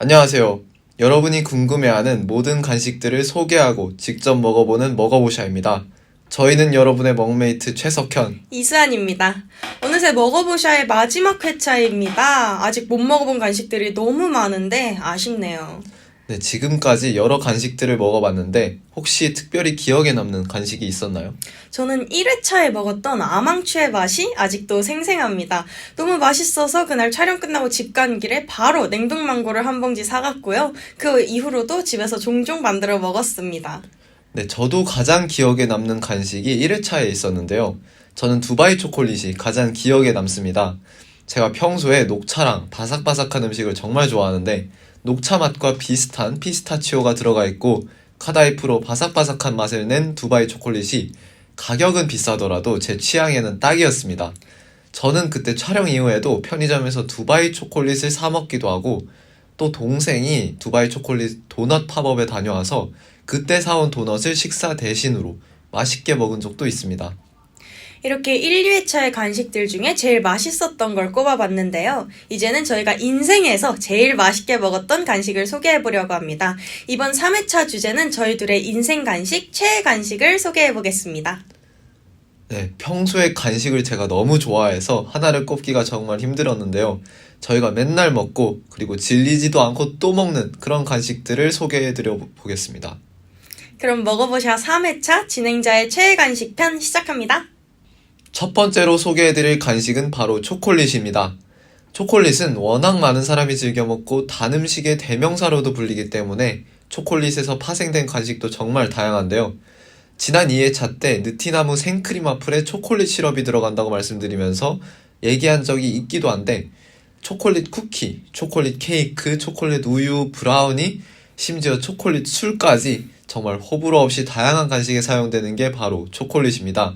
안녕하세요. 여러분이 궁금해하는 모든 간식들을 소개하고 직접 먹어보는 먹어보샤입니다. 저희는 여러분의 먹메이트 최석현. 이수환입니다. 어느새 먹어보샤의 마지막 회차입니다. 아직 못 먹어본 간식들이 너무 많은데 아쉽네요. 네, 지금까지 여러 간식들을 먹어봤는데 혹시 특별히 기억에 남는 간식이 있었나요? 저는 1회차에 먹었던 아망추의 맛이 아직도 생생합니다. 너무 맛있어서 그날 촬영 끝나고 집 가는 길에 바로 냉동망고를 한 봉지 사갔고요. 그 이후로도 집에서 종종 만들어 먹었습니다. 네, 저도 가장 기억에 남는 간식이 1회차에 있었는데요. 저는 두바이 초콜릿이 가장 기억에 남습니다. 제가 평소에 녹차랑 바삭바삭한 음식을 정말 좋아하는데 녹차 맛과 비슷한 피스타치오가 들어가 있고 카다이프로 바삭바삭한 맛을 낸 두바이 초콜릿이 가격은 비싸더라도 제 취향에는 딱이었습니다. 저는 그때 촬영 이후에도 편의점에서 두바이 초콜릿을 사 먹기도 하고 또 동생이 두바이 초콜릿 도넛 팝업에 다녀와서 그때 사온 도넛을 식사 대신으로 맛있게 먹은 적도 있습니다. 이렇게 1, 2회차의 간식들 중에 제일 맛있었던 걸 꼽아봤는데요. 이제는 저희가 인생에서 제일 맛있게 먹었던 간식을 소개해보려고 합니다. 이번 3회차 주제는 저희 둘의 인생 간식, 최애 간식을 소개해보겠습니다. 네, 평소에 간식을 제가 너무 좋아해서 하나를 꼽기가 정말 힘들었는데요. 저희가 맨날 먹고 그리고 질리지도 않고 또 먹는 그런 간식들을 소개해드려 보겠습니다. 그럼 먹어보샤 3회차 진행자의 최애 간식 편 시작합니다. 첫 번째로 소개해드릴 간식은 바로 초콜릿입니다. 초콜릿은 워낙 많은 사람이 즐겨 먹고 단 음식의 대명사로도 불리기 때문에 초콜릿에서 파생된 간식도 정말 다양한데요. 지난 2회차 때 느티나무 생크림 와플에 초콜릿 시럽이 들어간다고 말씀드리면서 얘기한 적이 있기도 한데 초콜릿 쿠키, 초콜릿 케이크, 초콜릿 우유, 브라우니, 심지어 초콜릿 술까지 정말 호불호 없이 다양한 간식에 사용되는 게 바로 초콜릿입니다.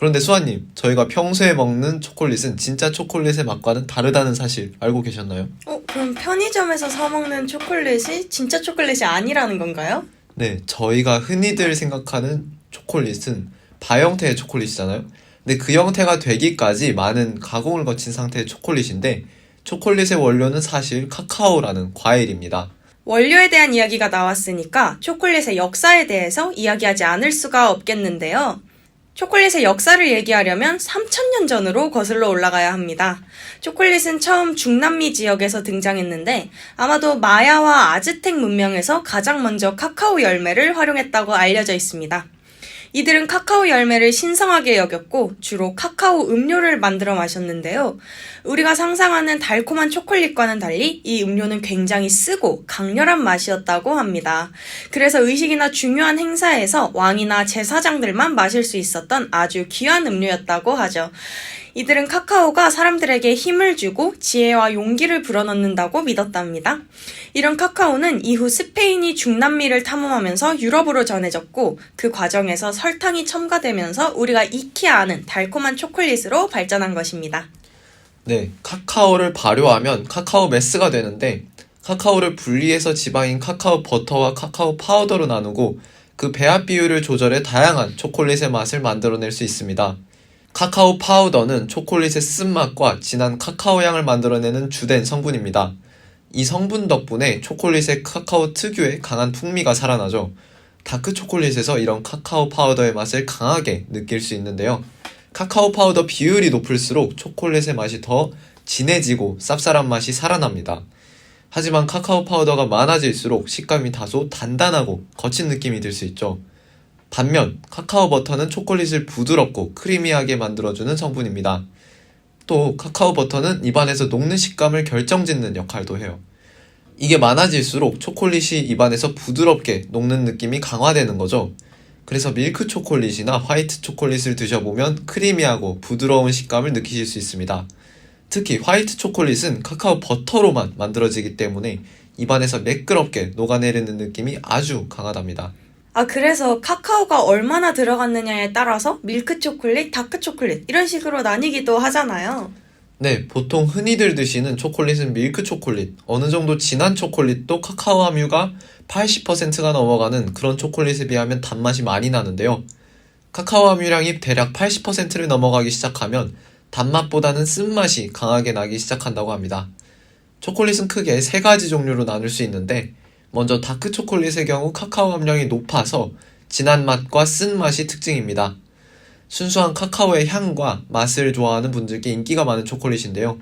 그런데 수아님, 저희가 평소에 먹는 초콜릿은 진짜 초콜릿의 맛과는 다르다는 사실 알고 계셨나요? 어, 그럼 편의점에서 사먹는 초콜릿이 진짜 초콜릿이 아니라는 건가요? 네, 저희가 흔히들 생각하는 초콜릿은 바 형태의 초콜릿이잖아요. 근데 그 형태가 되기까지 많은 가공을 거친 상태의 초콜릿인데 초콜릿의 원료는 사실 카카오라는 과일입니다. 원료에 대한 이야기가 나왔으니까 초콜릿의 역사에 대해서 이야기하지 않을 수가 없겠는데요. 초콜릿의 역사를 얘기하려면 3천년 전으로 거슬러 올라가야 합니다. 초콜릿은 처음 중남미 지역에서 등장했는데 아마도 마야와 아즈텍 문명에서 가장 먼저 카카오 열매를 활용했다고 알려져 있습니다. 이들은 카카오 열매를 신성하게 여겼고 주로 카카오 음료를 만들어 마셨는데요. 우리가 상상하는 달콤한 초콜릿과는 달리 이 음료는 굉장히 쓰고 강렬한 맛이었다고 합니다. 그래서 의식이나 중요한 행사에서 왕이나 제사장들만 마실 수 있었던 아주 귀한 음료였다고 하죠. 이들은 카카오가 사람들에게 힘을 주고 지혜와 용기를 불어넣는다고 믿었답니다. 이런 카카오는 이후 스페인이 중남미를 탐험하면서 유럽으로 전해졌고 그 과정에서 설탕이 첨가되면서 우리가 익히 아는 달콤한 초콜릿으로 발전한 것입니다. 네, 카카오를 발효하면 카카오 메스가 되는데 카카오를 분리해서 지방인 카카오 버터와 카카오 파우더로 나누고 그 배합 비율을 조절해 다양한 초콜릿의 맛을 만들어낼 수 있습니다. 카카오 파우더는 초콜릿의 쓴맛과 진한 카카오 향을 만들어내는 주된 성분입니다. 이 성분 덕분에 초콜릿의 카카오 특유의 강한 풍미가 살아나죠. 다크 초콜릿에서 이런 카카오 파우더의 맛을 강하게 느낄 수 있는데요. 카카오 파우더 비율이 높을수록 초콜릿의 맛이 더 진해지고 쌉쌀한 맛이 살아납니다. 하지만 카카오 파우더가 많아질수록 식감이 다소 단단하고 거친 느낌이 들 수 있죠. 반면 카카오 버터는 초콜릿을 부드럽고 크리미하게 만들어주는 성분입니다. 또 카카오 버터는 입안에서 녹는 식감을 결정짓는 역할도 해요. 이게 많아질수록 초콜릿이 입안에서 부드럽게 녹는 느낌이 강화되는 거죠. 그래서 밀크 초콜릿이나 화이트 초콜릿을 드셔보면 크리미하고 부드러운 식감을 느끼실 수 있습니다. 특히 화이트 초콜릿은 카카오 버터로만 만들어지기 때문에 입안에서 매끄럽게 녹아내리는 느낌이 아주 강하답니다. 아, 그래서 카카오가 얼마나 들어갔느냐에 따라서 밀크 초콜릿, 다크 초콜릿 이런 식으로 나뉘기도 하잖아요. 네, 보통 흔히들 드시는 초콜릿은 밀크 초콜릿, 어느 정도 진한 초콜릿도 카카오 함유가 80%가 넘어가는 그런 초콜릿에 비하면 단맛이 많이 나는데요. 카카오 함유량이 대략 80%를 넘어가기 시작하면 단맛보다는 쓴맛이 강하게 나기 시작한다고 합니다. 초콜릿은 크게 세 가지 종류로 나눌 수 있는데 먼저 다크 초콜릿의 경우 카카오 함량이 높아서 진한 맛과 쓴 맛이 특징입니다. 순수한 카카오의 향과 맛을 좋아하는 분들께 인기가 많은 초콜릿인데요.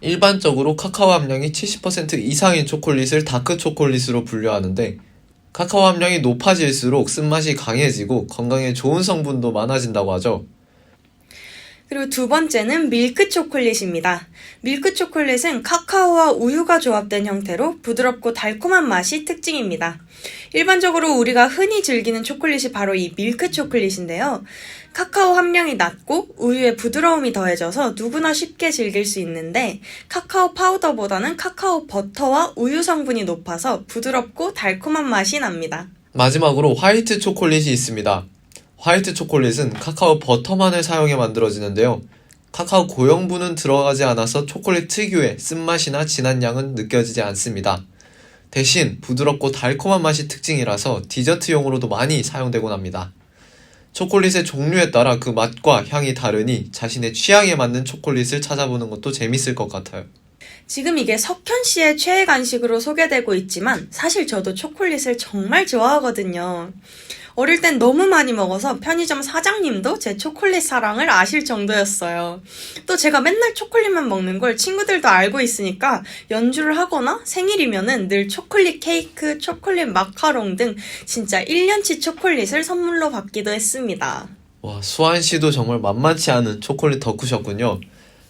일반적으로 카카오 함량이 70% 이상인 초콜릿을 다크 초콜릿으로 분류하는데 카카오 함량이 높아질수록 쓴맛이 강해지고 건강에 좋은 성분도 많아진다고 하죠. 그리고 두 번째는 밀크 초콜릿입니다. 밀크 초콜릿은 카카오와 우유가 조합된 형태로 부드럽고 달콤한 맛이 특징입니다. 일반적으로 우리가 흔히 즐기는 초콜릿이 바로 이 밀크 초콜릿인데요. 카카오 함량이 낮고 우유의 부드러움이 더해져서 누구나 쉽게 즐길 수 있는데 카카오 파우더보다는 카카오 버터와 우유 성분이 높아서 부드럽고 달콤한 맛이 납니다. 마지막으로 화이트 초콜릿이 있습니다. 화이트 초콜릿은 카카오 버터만을 사용해 만들어지는데요. 카카오 고형분은 들어가지 않아서 초콜릿 특유의 쓴맛이나 진한 향은 느껴지지 않습니다. 대신 부드럽고 달콤한 맛이 특징이라서 디저트용으로도 많이 사용되곤 합니다. 초콜릿의 종류에 따라 그 맛과 향이 다르니 자신의 취향에 맞는 초콜릿을 찾아보는 것도 재밌을 것 같아요. 지금 이게 석현 씨의 최애 간식으로 소개되고 있지만 사실 저도 초콜릿을 정말 좋아하거든요. 어릴 땐 너무 많이 먹어서 편의점 사장님도 제 초콜릿 사랑을 아실 정도였어요. 또 제가 맨날 초콜릿만 먹는 걸 친구들도 알고 있으니까 연주를 하거나 생일이면은 늘 초콜릿 케이크, 초콜릿 마카롱 등 진짜 1년치 초콜릿을 선물로 받기도 했습니다. 와, 수환 씨도 정말 만만치 않은 초콜릿 덕후셨군요.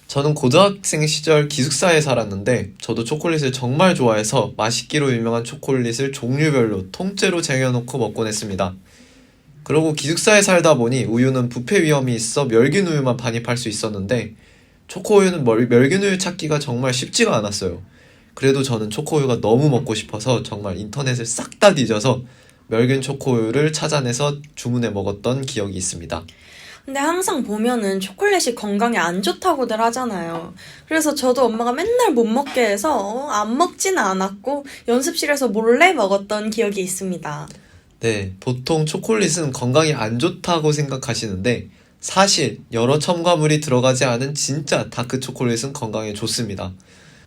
저는 고등학생 시절 기숙사에 살았는데 저도 초콜릿을 정말 좋아해서 맛있기로 유명한 초콜릿을 종류별로 통째로 쟁여놓고 먹곤 했습니다. 그리고 기숙사에 살다 보니 우유는 부패 위험이 있어 멸균 우유만 반입할 수 있었는데 초코우유는 멀- 멸균 우유 찾기가 정말 쉽지가 않았어요. 그래도 저는 초코우유가 너무 먹고 싶어서 정말 인터넷을 싹 다 뒤져서 멸균 초코우유를 찾아내서 주문해 먹었던 기억이 있습니다. 근데 항상 보면은 초콜릿이 건강에 안 좋다고들 하잖아요. 그래서 저도 엄마가 맨날 못 먹게 해서 어, 안 먹지는 않았고 연습실에서 몰래 먹었던 기억이 있습니다. 네, 보통 초콜릿은 건강에 안 좋다고 생각하시는데 사실 여러 첨가물이 들어가지 않은 진짜 다크 초콜릿은 건강에 좋습니다.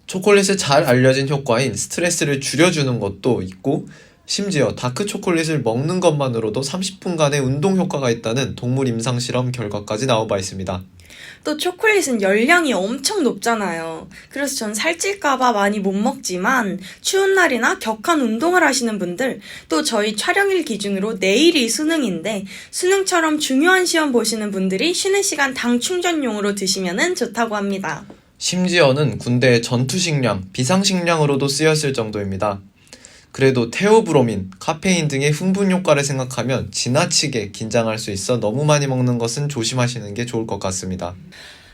초콜릿의 잘 알려진 효과인 스트레스를 줄여주는 것도 있고 심지어 다크 초콜릿을 먹는 것만으로도 30분간의 운동 효과가 있다는 동물 임상 실험 결과까지 나온 바 있습니다. 또 초콜릿은 열량이 엄청 높잖아요. 그래서 전 살찔까봐 많이 못 먹지만 추운 날이나 격한 운동을 하시는 분들 또 저희 촬영일 기준으로 내일이 수능인데 수능처럼 중요한 시험 보시는 분들이 쉬는 시간 당 충전용으로 드시면 좋다고 합니다. 심지어는 군대의 전투식량, 비상식량으로도 쓰였을 정도입니다. 그래도 테오브로민, 카페인 등의 흥분 효과를 생각하면 지나치게 긴장할 수 있어 너무 많이 먹는 것은 조심하시는 게 좋을 것 같습니다.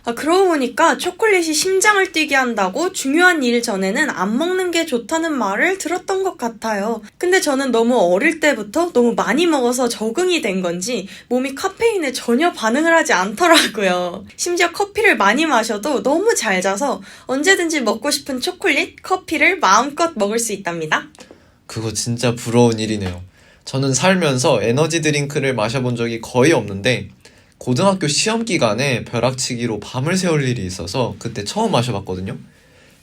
아, 그러고 보니까 초콜릿이 심장을 뛰게 한다고 중요한 일 전에는 안 먹는 게 좋다는 말을 들었던 것 같아요. 근데 저는 너무 어릴 때부터 너무 많이 먹어서 적응이 된 건지 몸이 카페인에 전혀 반응을 하지 않더라고요. 심지어 커피를 많이 마셔도 너무 잘 자서 언제든지 먹고 싶은 초콜릿, 커피를 마음껏 먹을 수 있답니다. 그거 진짜 부러운 일이네요. 저는 살면서 에너지 드링크를 마셔본 적이 거의 없는데 고등학교 시험 기간에 벼락치기로 밤을 새울 일이 있어서 그때 처음 마셔봤거든요.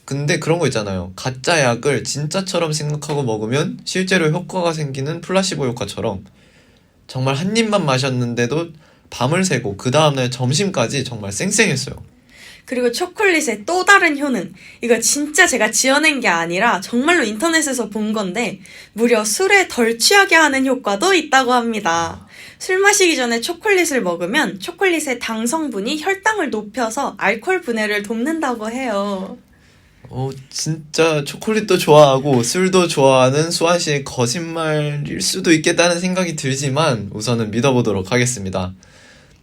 근데 그런 거 있잖아요. 가짜 약을 진짜처럼 생각하고 먹으면 실제로 효과가 생기는 플라시보 효과처럼 정말 한 입만 마셨는데도 밤을 새고 그 다음날 점심까지 정말 쌩쌩했어요. 그리고 초콜릿의 또 다른 효능. 이거 진짜 제가 지어낸 게 아니라 정말로 인터넷에서 본 건데 무려 술에 덜 취하게 하는 효과도 있다고 합니다. 술 마시기 전에 초콜릿을 먹으면 초콜릿의 당 성분이 혈당을 높여서 알코올 분해를 돕는다고 해요. 어, 진짜 초콜릿도 좋아하고 술도 좋아하는 수환 씨의 거짓말일 수도 있겠다는 생각이 들지만 우선은 믿어보도록 하겠습니다.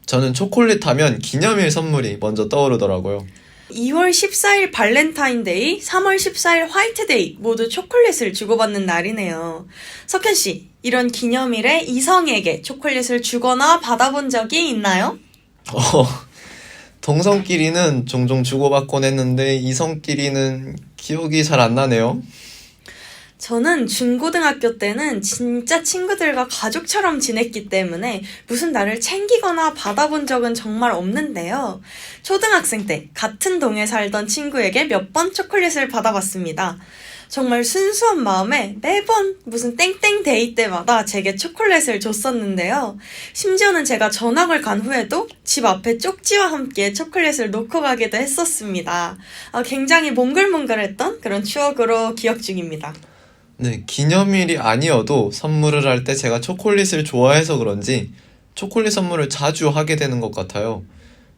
저는 초콜릿 하면 기념일 선물이 먼저 떠오르더라고요. 2월 14일 발렌타인데이, 3월 14일 화이트데이 모두 초콜릿을 주고받는 날이네요. 석현 씨, 이런 기념일에 이성에게 초콜릿을 주거나 받아본 적이 있나요? 어, 동성끼리는 종종 주고받곤 했는데 이성끼리는 기억이 잘 안 나네요. 저는 중고등학교 때는 진짜 친구들과 가족처럼 지냈기 때문에 무슨 나를 챙기거나 받아본 적은 정말 없는데요. 초등학생 때 같은 동에 살던 친구에게 몇 번 초콜릿을 받아봤습니다. 정말 순수한 마음에 매번 무슨 땡땡 데이 때마다 제게 초콜릿을 줬었는데요. 심지어는 제가 전학을 간 후에도 집 앞에 쪽지와 함께 초콜릿을 놓고 가기도 했었습니다. 아, 굉장히 몽글몽글했던 그런 추억으로 기억 중입니다. 네, 기념일이 아니어도 선물을 할 때 제가 초콜릿을 좋아해서 그런지 초콜릿 선물을 자주 하게 되는 것 같아요.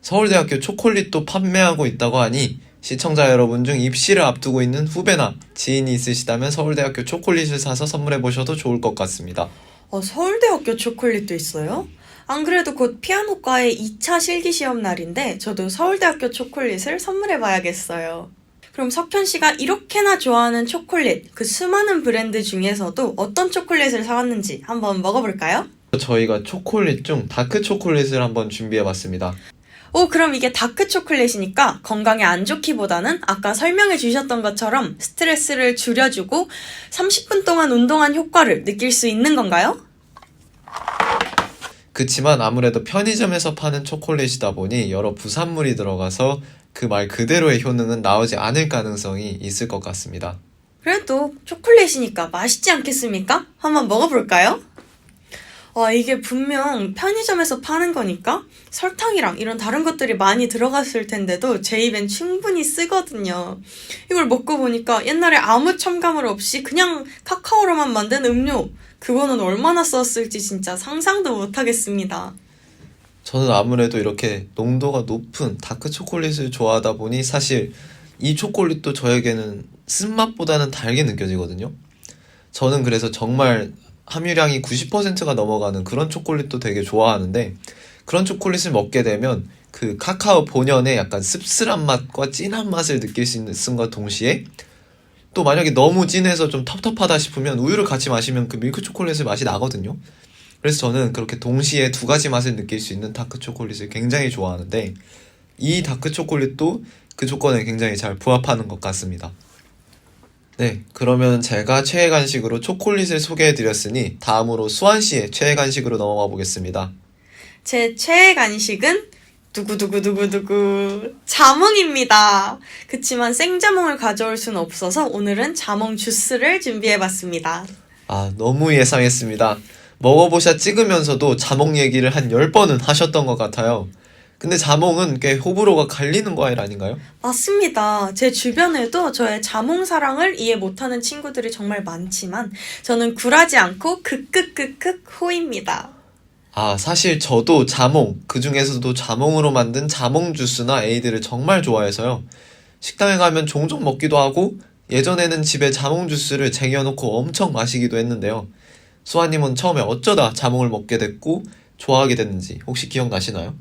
서울대학교 초콜릿도 판매하고 있다고 하니 시청자 여러분 중 입시를 앞두고 있는 후배나 지인이 있으시다면 서울대학교 초콜릿을 사서 선물해 보셔도 좋을 것 같습니다. 어, 서울대학교 초콜릿도 있어요? 안 그래도 곧 피아노과의 2차 실기 시험 날인데 저도 서울대학교 초콜릿을 선물해 봐야겠어요. 그럼 석현 씨가 이렇게나 좋아하는 초콜릿, 그 수많은 브랜드 중에서도 어떤 초콜릿을 사왔는지 한번 먹어볼까요? 저희가 초콜릿 중 다크 초콜릿을 한번 준비해 봤습니다. 오, 그럼 이게 다크 초콜릿이니까 건강에 안 좋기보다는 아까 설명해 주셨던 것처럼 스트레스를 줄여주고 30분 동안 운동한 효과를 느낄 수 있는 건가요? 그치만 아무래도 편의점에서 파는 초콜릿이다 보니 여러 부산물이 들어가서 그 말 그대로의 효능은 나오지 않을 가능성이 있을 것 같습니다. 그래도 초콜릿이니까 맛있지 않겠습니까? 한번 먹어볼까요? 와, 이게 분명 편의점에서 파는 거니까 설탕이랑 이런 다른 것들이 많이 들어갔을 텐데도 제 입엔 충분히 쓰거든요. 이걸 먹고 보니까 옛날에 아무 첨가물 없이 그냥 카카오로만 만든 음료, 그거는 얼마나 썼을지 진짜 상상도 못 하겠습니다. 저는 아무래도 이렇게 농도가 높은 다크 초콜릿을 좋아하다 보니 사실 이 초콜릿도 저에게는 쓴맛보다는 달게 느껴지거든요. 저는 그래서 정말 함유량이 90%가 넘어가는 그런 초콜릿도 되게 좋아하는데 그런 초콜릿을 먹게 되면 그 카카오 본연의 약간 씁쓸한 맛과 진한 맛을 느낄 수 있음과 동시에 또 만약에 너무 진해서 좀 텁텁하다 싶으면 우유를 같이 마시면 그 밀크 초콜릿의 맛이 나거든요. 그래서 저는 그렇게 동시에 두 가지 맛을 느낄 수 있는 다크 초콜릿을 굉장히 좋아하는데 이 다크 초콜릿도 그 조건에 굉장히 잘 부합하는 것 같습니다. 네, 그러면 제가 최애 간식으로 초콜릿을 소개해 드렸으니 다음으로 수환 씨의 최애 간식으로 넘어가 보겠습니다. 제 최애 간식은 두구두구두구두구 자몽입니다. 그치만 생자몽을 가져올 순 없어서 오늘은 자몽 주스를 준비해봤습니다. 아, 너무 예상했습니다. 먹어보샤 찍으면서도 자몽 얘기를 한 10번은 하셨던 것 같아요. 근데 자몽은 꽤 호불호가 갈리는 과일 아닌가요? 맞습니다. 제 주변에도 저의 자몽 사랑을 이해 못하는 친구들이 정말 많지만 저는 굴하지 않고 극극극극 호입니다. 아, 사실 저도 자몽, 그 중에서도 자몽으로 만든 자몽 주스나 에이드를 정말 좋아해서요. 식당에 가면 종종 먹기도 하고, 예전에는 집에 자몽 주스를 쟁여놓고 엄청 마시기도 했는데요. 수아님은 처음에 어쩌다 자몽을 먹게 됐고, 좋아하게 됐는지 혹시 기억나시나요?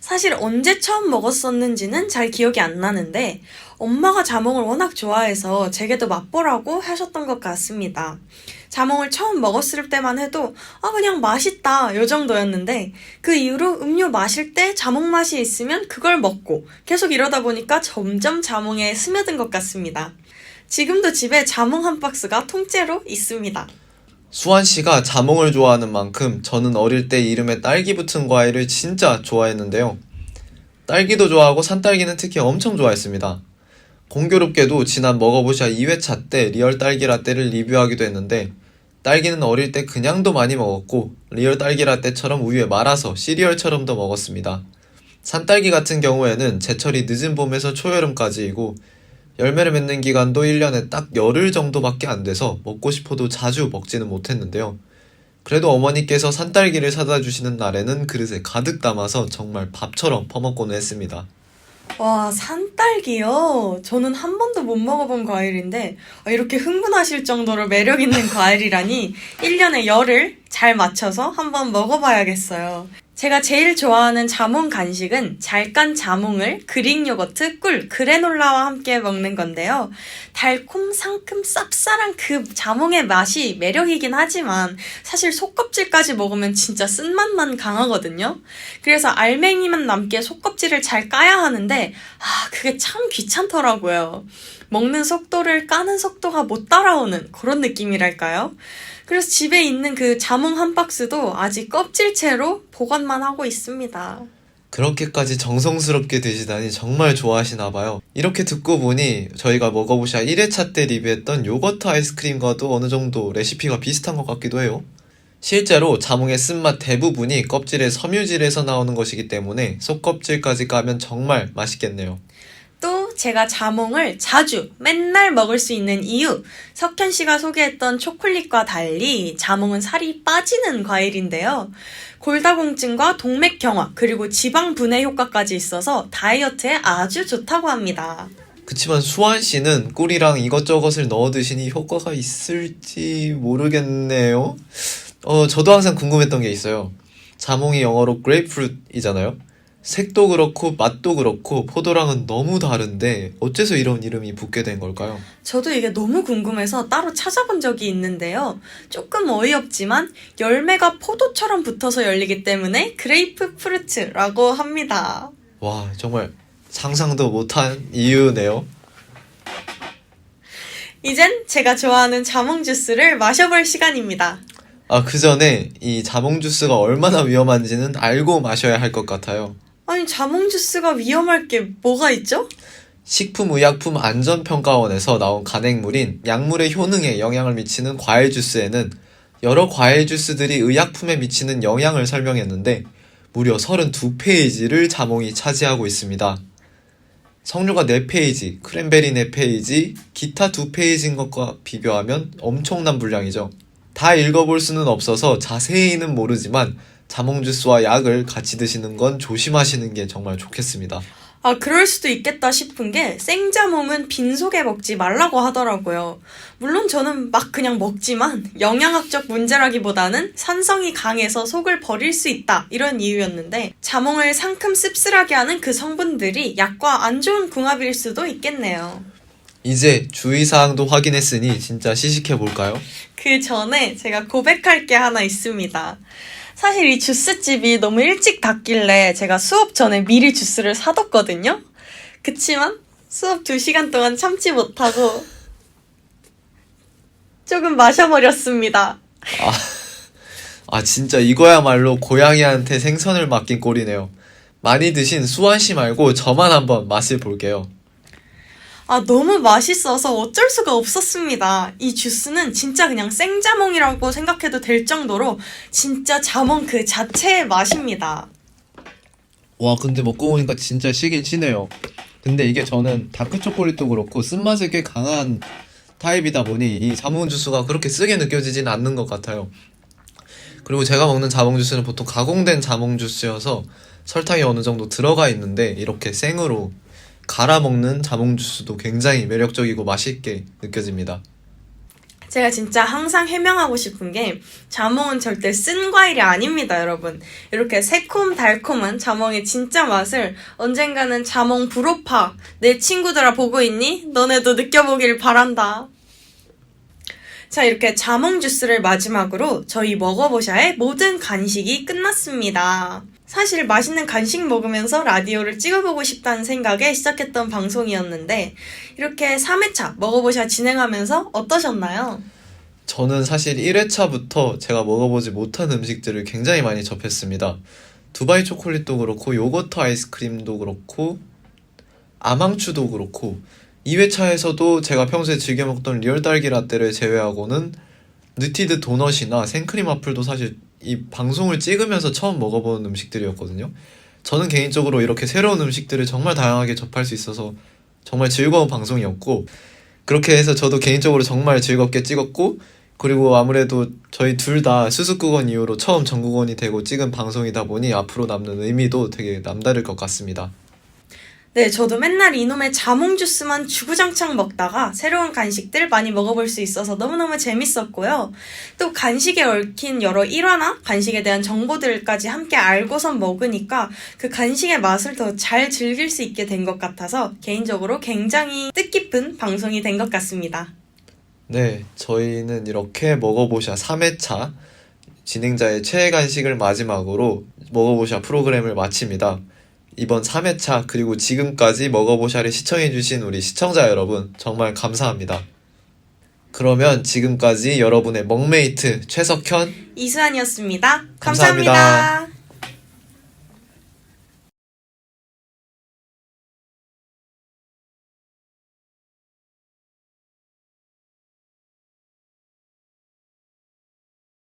사실 언제 처음 먹었었는지는 잘 기억이 안 나는데 엄마가 자몽을 워낙 좋아해서 제게도 맛보라고 하셨던 것 같습니다. 자몽을 처음 먹었을 때만 해도 아 그냥 맛있다 요 정도였는데 그 이후로 음료 마실 때 자몽 맛이 있으면 그걸 먹고 계속 이러다 보니까 점점 자몽에 스며든 것 같습니다. 지금도 집에 자몽 한 박스가 통째로 있습니다. 수환 씨가 자몽을 좋아하는 만큼 저는 어릴 때 이름에 딸기 붙은 과일을 진짜 좋아했는데요. 딸기도 좋아하고 산딸기는 특히 엄청 좋아했습니다. 공교롭게도 지난 먹어보샤 2회차 때 리얼 딸기 라떼를 리뷰하기도 했는데 딸기는 어릴 때 그냥도 많이 먹었고 리얼 딸기 라떼처럼 우유에 말아서 시리얼처럼도 먹었습니다. 산딸기 같은 경우에는 제철이 늦은 봄에서 초여름까지이고 열매를 맺는 기간도 1년에 딱 열흘 정도밖에 안 돼서 먹고 싶어도 자주 먹지는 못했는데요. 그래도 어머니께서 산딸기를 사다 주시는 날에는 그릇에 가득 담아서 정말 밥처럼 퍼먹곤 했습니다. 와, 산딸기요? 저는 한 번도 못 먹어본 과일인데, 아, 이렇게 흥분하실 정도로 매력있는 과일이라니, 1년에 열을 잘 맞춰서 한번 먹어봐야겠어요. 제가 제일 좋아하는 자몽 간식은 잘깐 자몽을 그릭 요거트, 꿀, 그래놀라와 함께 먹는 건데요. 달콤, 상큼, 쌉쌀한 그 자몽의 맛이 매력이긴 하지만 사실 속껍질까지 먹으면 진짜 쓴맛만 강하거든요. 그래서 알맹이만 남게 속껍질을 잘 까야 하는데 아, 그게 참 귀찮더라고요. 먹는 속도를 까는 속도가 못 따라오는 그런 느낌이랄까요? 그래서 집에 있는 그 자몽 한 박스도 아직 껍질채로 보관만 하고 있습니다. 그렇게까지 정성스럽게 드시다니 정말 좋아하시나 봐요. 이렇게 듣고 보니 저희가 먹어보샤 1회차 때 리뷰했던 요거트 아이스크림과도 어느 정도 레시피가 비슷한 것 같기도 해요. 실제로 자몽의 쓴맛 대부분이 껍질의 섬유질에서 나오는 것이기 때문에 속껍질까지 까면 정말 맛있겠네요. 또 제가 자몽을 자주 맨날 먹을 수 있는 이유 석현 씨가 소개했던 초콜릿과 달리 자몽은 살이 빠지는 과일인데요. 골다공증과 동맥 경화 그리고 지방 분해 효과까지 있어서 다이어트에 아주 좋다고 합니다. 그치만 수환 씨는 꿀이랑 이것저것을 넣어 드시니 효과가 있을지 모르겠네요. 어, 저도 항상 궁금했던 게 있어요. 자몽이 영어로 그레이프루트이잖아요. 색도 그렇고 맛도 그렇고 포도랑은 너무 다른데 어째서 이런 이름이 붙게 된 걸까요? 저도 이게 너무 궁금해서 따로 찾아본 적이 있는데요. 조금 어이없지만 열매가 포도처럼 붙어서 열리기 때문에 그레이프 프루트라고 합니다. 와, 정말 상상도 못한 이유네요. 이젠 제가 좋아하는 자몽 주스를 마셔볼 시간입니다. 아, 그 전에 이 자몽 주스가 얼마나 위험한지는 알고 마셔야 할 것 같아요. 아니, 자몽 주스가 위험할 게 뭐가 있죠? 식품의약품안전평가원에서 나온 간행물인 약물의 효능에 영향을 미치는 과일 주스에는 여러 과일 주스들이 의약품에 미치는 영향을 설명했는데 무려 32페이지를 자몽이 차지하고 있습니다. 성류가 4페이지, 크랜베리 4페이지, 기타 2페이지인 것과 비교하면 엄청난 분량이죠. 다 읽어볼 수는 없어서 자세히는 모르지만 자몽 주스와 약을 같이 드시는 건 조심하시는 게 정말 좋겠습니다. 아, 그럴 수도 있겠다 싶은 게 생자몽은 빈속에 먹지 말라고 하더라고요. 물론 저는 막 그냥 먹지만 영양학적 문제라기보다는 산성이 강해서 속을 버릴 수 있다 이런 이유였는데 자몽을 상큼 씁쓸하게 하는 그 성분들이 약과 안 좋은 궁합일 수도 있겠네요. 이제 주의사항도 확인했으니 진짜 시식해 볼까요? 그 전에 제가 고백할 게 하나 있습니다. 사실 이 주스집이 너무 일찍 닫길래 제가 수업 전에 미리 주스를 사뒀거든요. 그치만 수업 2시간 동안 참지 못하고 조금 마셔버렸습니다. 아 진짜 이거야말로 고양이한테 생선을 맡긴 꼴이네요. 많이 드신 수환 씨 말고 저만 한번 맛을 볼게요. 아, 너무 맛있어서 어쩔 수가 없었습니다. 이 주스는 진짜 그냥 생자몽이라고 생각해도 될 정도로 진짜 자몽 그 자체의 맛입니다. 와 근데 먹고 보니까 진짜 시긴 시네요. 근데 이게 저는 다크 초콜릿도 그렇고 쓴맛이 꽤 강한 타입이다 보니 이 자몽 주스가 그렇게 쓰게 느껴지진 않는 것 같아요. 그리고 제가 먹는 자몽 주스는 보통 가공된 자몽 주스여서 설탕이 어느 정도 들어가 있는데 이렇게 생으로 갈아 먹는 자몽 주스도 굉장히 매력적이고 맛있게 느껴집니다. 제가 진짜 항상 해명하고 싶은 게 자몽은 절대 쓴 과일이 아닙니다, 여러분. 이렇게 새콤 달콤한 자몽의 진짜 맛을 언젠가는 자몽 불호파 내 친구들아 보고 있니? 너네도 느껴보길 바란다. 자, 이렇게 자몽 주스를 마지막으로 저희 먹어보샤의 모든 간식이 끝났습니다. 사실 맛있는 간식 먹으면서 라디오를 찍어보고 싶다는 생각에 시작했던 방송이었는데 이렇게 3회차 먹어보샤 진행하면서 어떠셨나요? 저는 사실 1회차부터 제가 먹어보지 못한 음식들을 굉장히 많이 접했습니다. 두바이 초콜릿도 그렇고 요거트 아이스크림도 그렇고 아망추도 그렇고 2회차에서도 제가 평소에 즐겨 먹던 리얼 딸기 라떼를 제외하고는 느티드 도넛이나 생크림 와플도 사실 이 방송을 찍으면서 처음 먹어본 음식들이었거든요. 저는 개인적으로 이렇게 새로운 음식들을 정말 다양하게 접할 수 있어서 정말 즐거운 방송이었고 그렇게 해서 저도 개인적으로 정말 즐겁게 찍었고 그리고 아무래도 저희 둘 다 수습국원 이후로 처음 전국원이 되고 찍은 방송이다 보니 앞으로 남는 의미도 되게 남다를 것 같습니다. 네, 저도 맨날 이놈의 자몽 주스만 주구장창 먹다가 새로운 간식들 많이 먹어볼 수 있어서 너무너무 재밌었고요. 또 간식에 얽힌 여러 일화나 간식에 대한 정보들까지 함께 알고선 먹으니까 그 간식의 맛을 더 잘 즐길 수 있게 된 것 같아서 개인적으로 굉장히 뜻깊은 방송이 된 것 같습니다. 네, 저희는 이렇게 먹어보샤 3회차 진행자의 최애 간식을 마지막으로 먹어보샤 프로그램을 마칩니다. 이번 3회차 그리고 지금까지 먹어보샤를 시청해주신 우리 시청자 여러분 정말 감사합니다. 그러면 지금까지 여러분의 먹메이트 최석현 이수환이었습니다 감사합니다. 감사합니다.